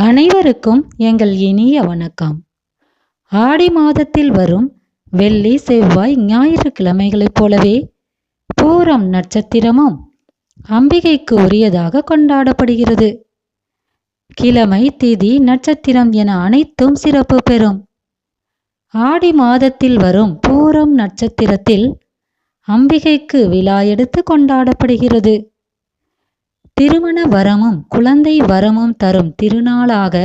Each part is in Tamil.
அனைவருக்கும் எங்கள் இனிய வணக்கம். ஆடி மாதத்தில் வரும் வெள்ளி செவ்வாய் ஞாயிற்றுக்கிழமைகளைப் போலவே பூரம் நட்சத்திரமும் அம்பிகைக்கு உரியதாக கொண்டாடப்படுகிறது. கிழமை திதி நட்சத்திரம் என அனைத்தும் சிறப்பு பெறும். ஆடி மாதத்தில் வரும் பூரம் நட்சத்திரத்தில் அம்பிகைக்கு விழா எடுத்து கொண்டாடப்படுகிறது. திருமண வரமும் குழந்தை வரமும் தரும் திருநாளாக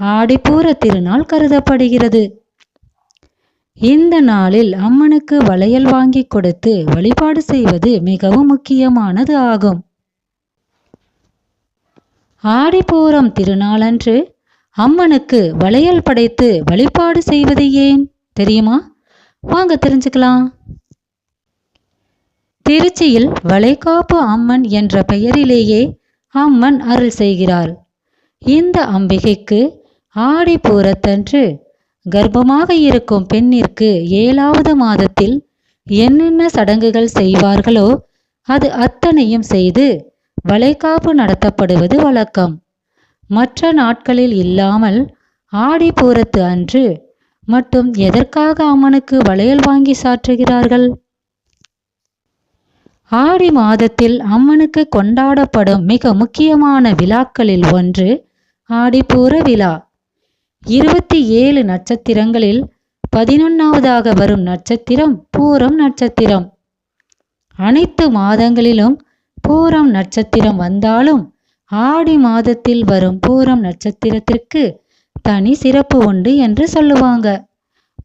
ஆடிப்பூர திருநாள் கருதப்படுகிறது. இந்த நாளில் அம்மனுக்கு வளையல் வாங்கி கொடுத்து வழிபாடு செய்வது மிகவும் முக்கியமானது ஆகும். ஆடிப்பூரம் திருநாளன்று அம்மனுக்கு வளையல் படைத்து வழிபாடு செய்வது ஏன்? தெரியுமா? வாங்க தெரிஞ்சுக்கலாம். திருச்சியில் வளைகாப்பு அம்மன் என்ற பெயரிலேயே அம்மன் அருள் செய்கிறாள். இந்த அம்பிகைக்கு ஆடி பூரத்தன்று கர்ப்பமாக இருக்கும் பெண்ணிற்கு ஏழாவது மாதத்தில் என்னென்ன சடங்குகள் செய்வார்களோ அது அத்தனையும் செய்து வளைகாப்பு நடத்தப்படுவது வழக்கம். மற்ற நாட்களில் இல்லாமல் ஆடி பூரத்து அன்று மட்டும் எதற்காக அம்மனுக்கு வளையல் வாங்கி சாற்றுகிறார்கள்? ஆடி மாதத்தில் அம்மனுக்கு கொண்டாடப்படும் மிக முக்கியமான விழாக்களில் ஒன்று ஆடிப்பூர விழா. இருபத்தி ஏழு நட்சத்திரங்களில் பதினொன்னாவதாக வரும் நட்சத்திரம் பூரம் நட்சத்திரம். அனைத்து மாதங்களிலும் பூரம் நட்சத்திரம் வந்தாலும் ஆடி மாதத்தில் வரும் பூரம் நட்சத்திரத்திற்கு தனி சிறப்பு உண்டு என்று சொல்லுவாங்க.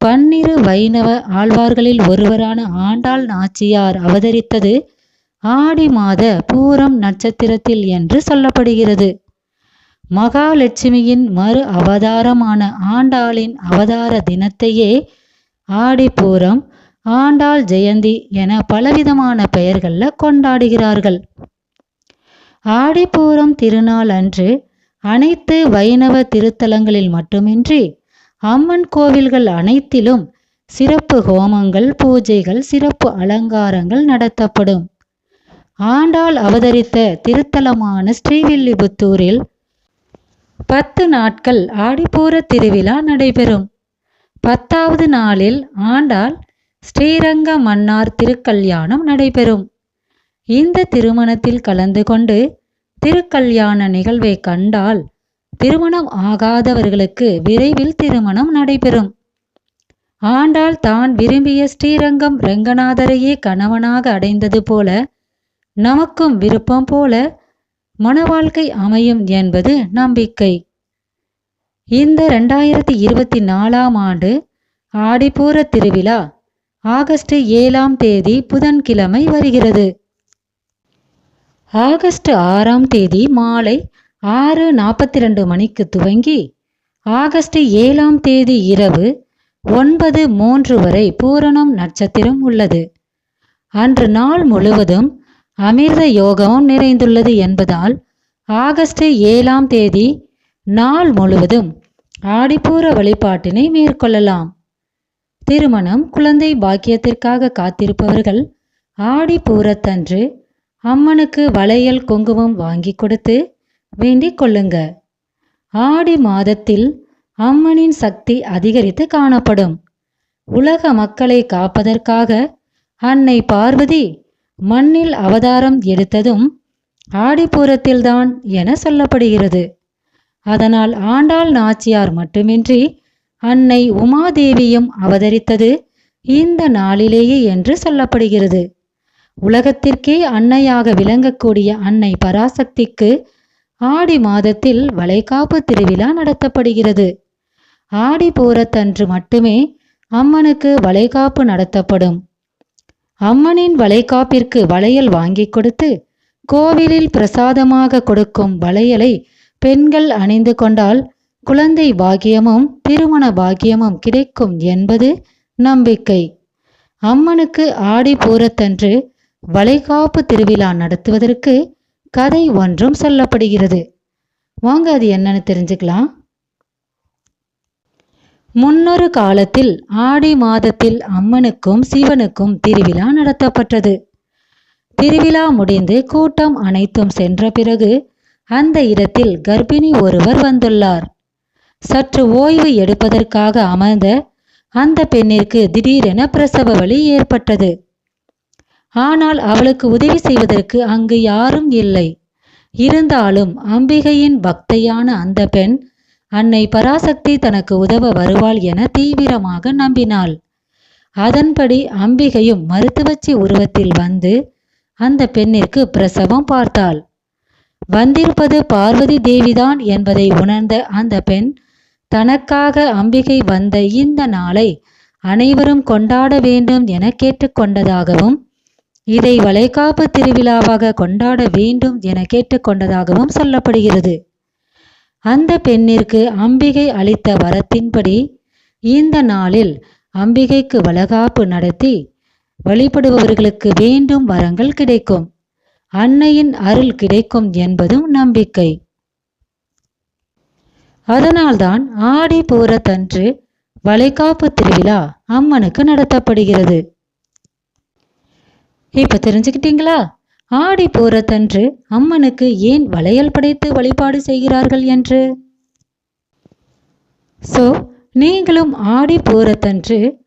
பன்னிரு வைணவ ஆழ்வார்களில் ஒருவரான ஆண்டாள் நாச்சியார் அவதரித்தது ஆடி மாத பூரம் நட்சத்திரத்தில் என்று சொல்லப்படுகிறது. மகாலட்சுமியின் மறு அவதாரமான ஆண்டாளின் அவதார தினத்தையே ஆடிப்பூரம் ஆண்டாள் ஜெயந்தி என பலவிதமான பெயர்களில் கொண்டாடுகிறார்கள். ஆடிப்பூரம் திருநாள் அன்று அனைத்து வைணவ திருத்தலங்களில் மட்டுமின்றி அம்மன் கோவில்கள் அனைத்திலும் சிறப்பு ஹோமங்கள் பூஜைகள் சிறப்பு அலங்காரங்கள் நடத்தப்படும். ஆண்டாள் அவதரித்த திருத்தலமான ஸ்ரீவில்லிபுத்தூரில் பத்து நாட்கள் ஆடிப்பூர திருவிழா நடைபெறும். பத்தாவது நாளில் ஆண்டாள் ஸ்ரீரங்க மன்னார் திருக்கல்யாணம் நடைபெறும். இந்த திருமணத்தில் கலந்து கொண்டு திருக்கல்யாண நிகழ்வை கண்டால் திருமணம் ஆகாதவர்களுக்கு விரைவில் திருமணம் நடைபெறும். ஆண்டாள் தான் விரும்பிய ஸ்ரீரங்கம் ரெங்கநாதரையே கணவனாக அடைந்தது போல நமக்கும் விருப்பம் போல மனவாழ்க்கை அமையும் என்பது நம்பிக்கை. இந்த ரெண்டாயிரத்தி இருபத்தி நாலாம் ஆண்டு ஆடிப்பூர திருவிழா ஆகஸ்ட் ஏழாம் தேதி புதன்கிழமை வருகிறது. ஆகஸ்ட் ஆறாம் தேதி மாலை ஆறு நாற்பத்தி ரெண்டு மணிக்கு துவங்கி ஆகஸ்ட் ஏழாம் தேதி இரவு ஒன்பது மூன்று வரை பூரணம் நட்சத்திரம் உள்ளது. அன்று நாள் முழுவதும் அமிர்த யோகம் நிறைந்துள்ளது என்பதால் ஆகஸ்ட் ஏழாம் தேதி நாள் முழுவதும் ஆடிப்பூர வழிபாட்டினை மேற்கொள்ளலாம். திருமணம் குழந்தை பாக்கியத்திற்காக காத்திருப்பவர்கள் ஆடிப்பூரத்தன்று அம்மனுக்கு வளையல் குங்குமம் வாங்கி கொடுத்து வேண்டிக் கொள்ளுங்க. ஆடி மாதத்தில் அம்மனின் சக்தி அதிகரித்து காணப்படும். உலக மக்களை காப்பதற்காக அன்னை பார்வதி மண்ணில் அவதாரம் எடுத்ததும் ஆடிப்பூரத்தில்தான் என சொல்லப்படுகிறது. அதனால் ஆண்டாள் நாச்சியார் மட்டுமின்றி அன்னை உமாதேவியும் அவதரித்தது இந்த நாளிலேயே என்று சொல்லப்படுகிறது. உலகத்திற்கே அன்னையாக விளங்கக்கூடிய அன்னை பராசக்திக்கு ஆடி மாதத்தில் வளைகாப்பு திருவிழா நடத்தப்படுகிறது. ஆடி போரத்தன்று மட்டுமே அம்மனுக்கு வளைகாப்பு நடத்தப்படும். அம்மனின் வளைகாப்பிற்கு வளையல் வாங்கி கொடுத்து கோவிலில் பிரசாதமாக கொடுக்கும் வளையலை பெண்கள் அணிந்து கொண்டால் குழந்தை பாக்கியமும் திருமண பாக்கியமும் கிடைக்கும் என்பது நம்பிக்கை. அம்மனுக்கு ஆடி பூரத்தன்று வளைகாப்பு திருவிழா நடத்துவதற்கு கதை ஒன்றும் சொல்லப்படுகிறது. வாங்க அது என்னன்னு தெரிஞ்சுக்கலாம். முன்னொரு காலத்தில் ஆடி மாதத்தில் அம்மனுக்கும் சிவனுக்கும் திருவிழா நடத்தப்பட்டது. திருவிழா முடிந்து கூட்டம் அனைத்தும் சென்ற பிறகு அந்த இடத்தில் கர்ப்பிணி ஒருவர் வந்துள்ளார். சற்று ஓய்வு எடுப்பதற்காக அமர்ந்த அந்த பெண்ணிற்கு திடீரென பிரசவ வலி ஏற்பட்டது. ஆனால் அவளுக்கு உதவி செய்வதற்கு அங்கு யாரும் இல்லை. இருந்தாலும் அம்பிகையின் பக்தையான அந்த பெண் அன்னை பராசக்தி தனக்கு உதவ வருவாள் என தீவிரமாக நம்பினாள். அதன்படி அம்பிகையும் மருத்துவச்சி உருவத்தில் வந்து அந்த பெண்ணிற்கு பிரசவம் பார்த்தாள். வந்திருப்பது பார்வதி தேவிதான் என்பதை உணர்ந்த அந்த பெண் தனக்காக அம்பிகை வந்த இந்த நாளை அனைவரும் கொண்டாட வேண்டும் என கேட்டுக்கொண்டதாகவும் இதை வளைகாப்பு திருவிழாவாக கொண்டாட வேண்டும் என கேட்டுக்கொண்டதாகவும் சொல்லப்படுகிறது. அந்த பெண்ணிற்கு அம்பிகை அளித்த வரத்தின்படி இந்த நாளில் அம்பிகைக்கு வளகாப்பு நடத்தி வழிபடுபவர்களுக்கு வேண்டும் வரங்கள் கிடைக்கும். அன்னையின் அருள் கிடைக்கும் என்பதும் நம்பிக்கை. அதனால்தான் ஆடி பூரத்தன்று வளைகாப்பு திருவிழா அம்மனுக்கு நடத்தப்படுகிறது. இப்ப தெரிஞ்சுக்கிட்டீங்களா? ஆடி பூரத்தன்று அம்மனுக்கு ஏன் வளையல் படைத்து வழிபாடு செய்கிறார்கள் என்று? சோ நீங்களும் ஆடி பூரத்தன்று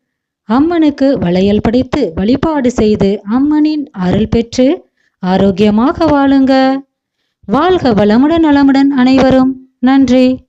அம்மனுக்கு வளையல் படைத்து வழிபாடு செய்து அம்மனின் அருள் பெற்று ஆரோக்கியமாக வாழுங்க. வாழ்க வளமுடன் நலமுடன் அனைவரும். நன்றி.